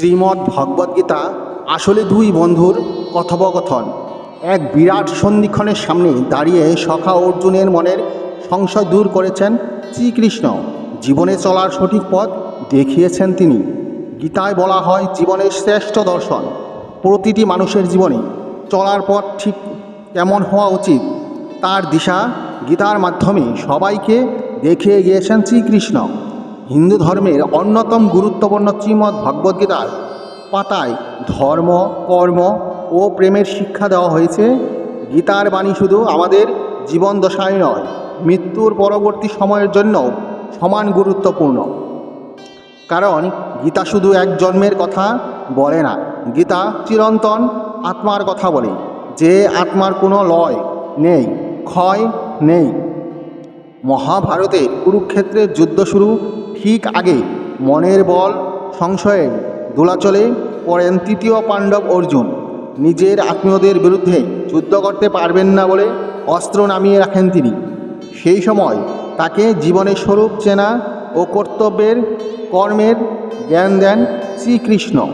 শ্রীমদ্ ভগবদ্গীতা আসলে দুই বন্ধুর কথোপকথন। এক বিরাট সন্ধিক্ষণের সামনে দাঁড়িয়ে সখা অর্জুনের মনের সংশয় দূর করেছেন শ্রীকৃষ্ণ। জীবনে চলার সঠিক পথ দেখিয়েছেন তিনি। গীতায় বলা হয় জীবনের শ্রেষ্ঠ দর্শন। প্রতিটি মানুষের জীবনে চলার পথ ঠিক কেমন হওয়া উচিত, তার দিশা গীতার মাধ্যমে সবাইকে দেখিয়ে গিয়েছেন শ্রীকৃষ্ণ। হিন্দু ধর্মের অন্যতম গুরুত্বপূর্ণ শ্রীমদ্ ভগবদ্গীতার পাতায় ধর্ম, কর্ম ও প্রেমের শিক্ষা দেওয়া হয়েছে। গীতার বাণী শুধু আমাদের জীবন দশায় নয়, মৃত্যুর পরবর্তী সময়ের জন্য সমান গুরুত্বপূর্ণ। কারণ গীতা শুধু এক জন্মের কথা বলে না, গীতা চিরন্তন আত্মার কথা বলে, যে আত্মার কোনো লয় নেই, ক্ষয় নেই। মহাভারতে কুরুক্ষেত্রের যুদ্ধ শুরু ঠিক আগে মনের বল সংশয়ে দোলাচলে পড়েন তৃতীয় পাণ্ডব অর্জুন। নিজের আত্মীয়দের বিরুদ্ধে যুদ্ধ করতে পারবেন না বলে অস্ত্র নামিয়ে রাখেন তিনি। সেই সময় তাকে জীবনের স্বরূপ চেনা ও কর্তব্যের কর্মের জ্ঞান দেন শ্রীকৃষ্ণ।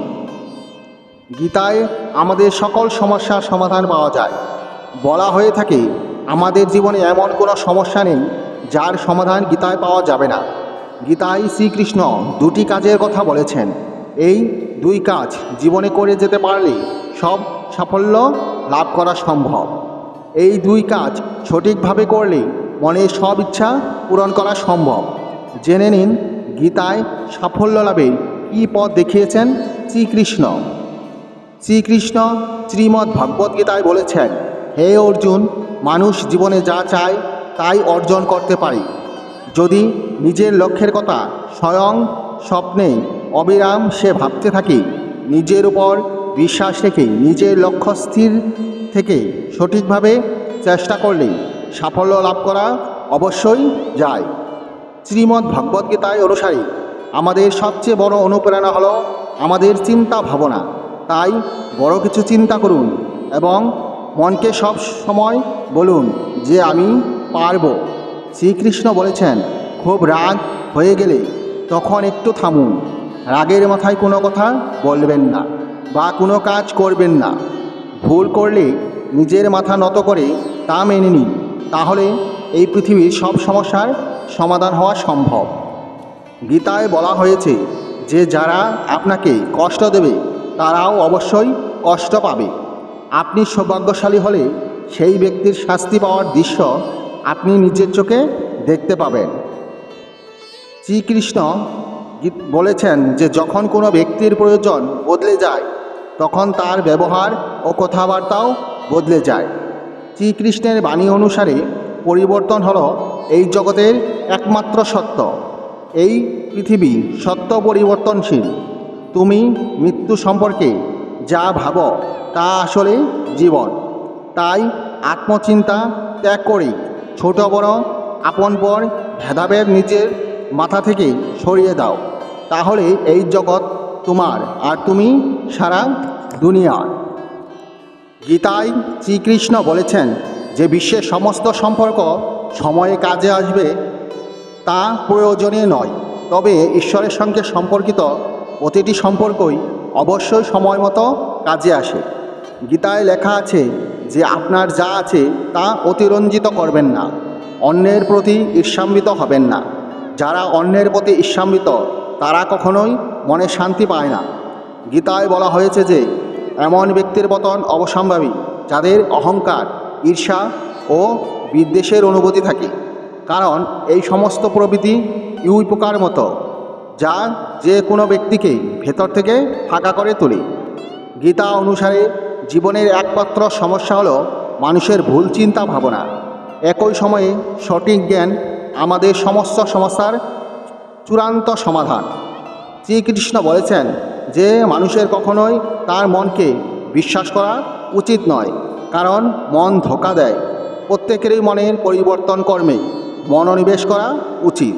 গীতায় আমাদের সকল সমস্যার সমাধান পাওয়া যায়। বলা হয়ে থাকে, আমাদের জীবনে এমন কোনো সমস্যা নেই যার সমাধান গীতায় পাওয়া যাবে না। গীতায় শ্রীকৃষ্ণ দুটি কাজের কথা বলেছেন। এই দুই কাজ জীবনে করে যেতে পারলে সব সাফল্য লাভ করা সম্ভব। এই দুই কাজ সঠিকভাবে করলে মনের সব ইচ্ছা পূরণ করা সম্ভব। জেনে নিন গীতায় সাফল্য লাভের কী পথ দেখিয়েছেন শ্রীকৃষ্ণ। শ্রীকৃষ্ণ শ্রীমদ্ ভগবদ্গীতায় বলেছেন, হে অর্জুন, মানুষ জীবনে যা চায় তাই অর্জন করতে পারে। যদি নিজের লক্ষ্যের কথা স্বয়ং স্বপ্নে অবিরাম সে ভাবতে থাকে। নিজের উপর বিশ্বাস রেখে নিজের লক্ষ্য স্থির থেকে সঠিকভাবে চেষ্টা করলে সাফল্য লাভ করা অবশ্যই যায়। শ্রীমদ্ ভগবদ্গীতায় অনুসারে, আমাদের সবচেয়ে বড় অনুপ্রেরণা হলো আমাদের চিন্তা ভাবনা। তাই বড় কিছু চিন্তা করুন এবং মনকে সব সময় বলুন যে আমি পারব। শ্রীকৃষ্ণ বলেছেন খুব রাগ হয়ে গেলে তখন একটু থামুন রাগের মাথায় কোনো কথা বলবেন না বা কোনো কাজ করবেন না। ভুল করলে নিজের মাথা নত করে তা মেনে নিন। তাহলে এই পৃথিবীর সব সমস্যার সমাধান হওয়া সম্ভব। গীতায় বলা হয়েছে, যে যারা আপনাকে কষ্ট দেবে, তারাও অবশ্যই কষ্ট পাবে। আপনি সৌভাগ্যশালী হলে সেই ব্যক্তির শাস্তি পাওয়ার দৃশ্য আপনি নিজের চোখে দেখতে পাবেন। শ্রীকৃষ্ণ বলেছেন যে যখন কোনো ব্যক্তির প্রয়োজন বদলে যায়, তখন তার ব্যবহার ও কথাবার্তাও বদলে যায়। শ্রীকৃষ্ণের বাণী অনুসারে পরিবর্তন হলো এই জগতের একমাত্র সত্য। এই পৃথিবী সত্য পরিবর্তনশীল। তুমি মৃত্যু সম্পর্কে যা ভাবো তা আসলে জীবন। তাই আত্মচিন্তা ত্যাগ করে। ছোট বড় আপন পর ভেদাভেদ নিজের মাথা থেকে সরিয়ে দাও। তাহলে এই জগৎ তোমার আর তুমি সারা দুনিয়ার। গীতায় শ্রীকৃষ্ণ বলেছেন যে বিশ্বের সমস্ত সম্পর্ক সময়ে কাজে আসবে, তা প্রয়োজনে নয়। তবে ঈশ্বরের সঙ্গে সম্পর্কিত প্রতিটি সম্পর্কই অবশ্যই সময় মতো কাজে আসে। গীতায় লেখা আছে যে আপনার যা আছে তা অতিরঞ্জিত করবেন না, অন্যের প্রতি ঈর্ষান্বিত হবেন না। যারা অন্যের প্রতি ঈর্ষান্বিত তারা কখনোই মনে শান্তি পায় না। গীতায় বলা হয়েছে যে, এমন ব্যক্তির পতন অবসম্ভাবী, যাদের অহংকার, ঈর্ষা ও বিদ্বেষের অনুভূতি থাকে। কারণ এই সমস্ত প্রবৃতি ইউই পোকার মতো, যা যে কোনো ব্যক্তিকে ভেতর থেকে ফাঁকা করে তোলে। গীতা অনুসারে জীবনের একমাত্র সমস্যা হলো মানুষের ভুল চিন্তা ভাবনা। একই সময়ে সঠিক জ্ঞান আমাদের সমস্ত সমস্যার চূড়ান্ত সমাধান। শ্রীকৃষ্ণ বলেছেন যে মানুষের কখনোই তার মনকে বিশ্বাস করা উচিত নয়, কারণ মন ধোকা দেয়। প্রত্যেকেরই মনের পরিবর্তন কর্মে মনোনিবেশ করা উচিত।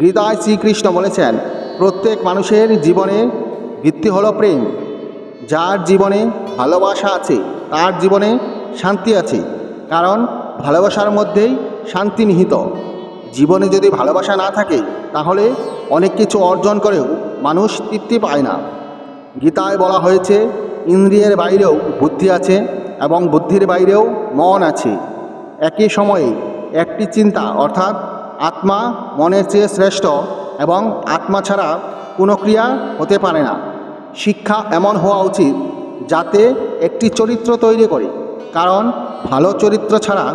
গীতায় শ্রীকৃষ্ণ বলেছেন, প্রত্যেক মানুষের জীবনে ভিত্তি হলো প্রেম। যার জীবনে ভালোবাসা আছে, তার জীবনে শান্তি আছে। কারণ ভালোবাসার মধ্যেই শান্তি নিহিত জীবনে যদি ভালোবাসা না থাকে, তাহলে অনেক কিছু অর্জন করেও মানুষ তৃপ্তি পায় না। গীতায় বলা হয়েছে, ইন্দ্রিয়ের বাইরেও বুদ্ধি আছে এবং বুদ্ধির বাইরেও মন আছে। একই সময়ে একটি চিন্তা, অর্থাৎ আত্মা মনের চেয়ে শ্রেষ্ঠ এবং আত্মা ছাড়া কোনো ক্রিয়া হতে পারে না। শিক্ষা এমন হওয়া উচিত যাতে একটি চরিত্র তৈরি করে, কারণ ভালো চরিত্র ছাড়া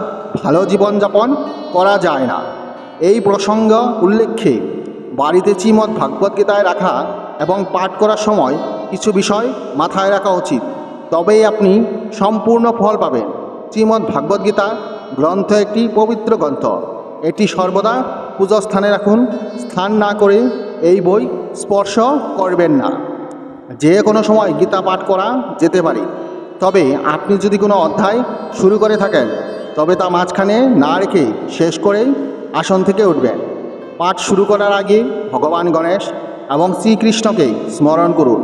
জীবনযাপন করা যায় না। এই প্রসঙ্গ উল্লেখে বাড়িতে শ্রীমৎ ভাগবত গীতায় রাখা এবং পাঠ করার সময় কিছু বিষয় মাথায় রাখা উচিত। তবেই আপনি সম্পূর্ণ ফল পাবেন। শ্রীমৎ ভাগবত গীতা গ্রন্থ একটি পবিত্র গ্রন্থ। এটি সর্বদা পূজাস্থানে রাখুন। স্থান না করে এই বই স্পর্শ করবেন না। যে কোনো সময় গীতা পাঠ করা যেতে পারে। তবে আপনি যদি কোনো অধ্যায় শুরু করে থাকেন তবে তা মাঝখানে না রেখে শেষ করেই আসন থেকে উঠবেন। পাঠ শুরু করার আগে ভগবান গণেশ এবং শ্রীকৃষ্ণকে স্মরণ করুন।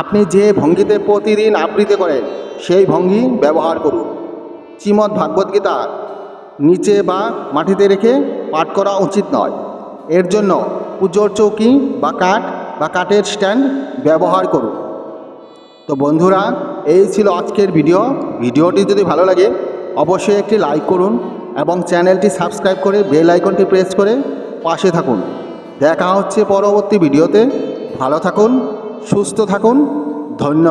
আপনি যে ভঙ্গিতে প্রতিদিন আবৃত্তি করেন, সেই ভঙ্গি ব্যবহার করুন। শ্রীমদ্ গীতা নিচে বা মাটিতে রেখে পাঠ করা উচিত নয়। এর জন্য পুজোর চৌকি বা কাঠ বা কাঠের স্ট্যান্ড ব্যবহার করুন। তো বন্ধুরা, এই ছিল আজকের ভিডিও। ভিডিওটি যদি ভালো লাগে অবশ্যই একটি লাইক করুন এবং চ্যানেলটি সাবস্ক্রাইব করে বেল আইকনটি প্রেস করে পাশে থাকুন। দেখা হচ্ছে পরবর্তী ভিডিওতে ভালো থাকুন, সুস্থ থাকুন। ধন্যবাদ।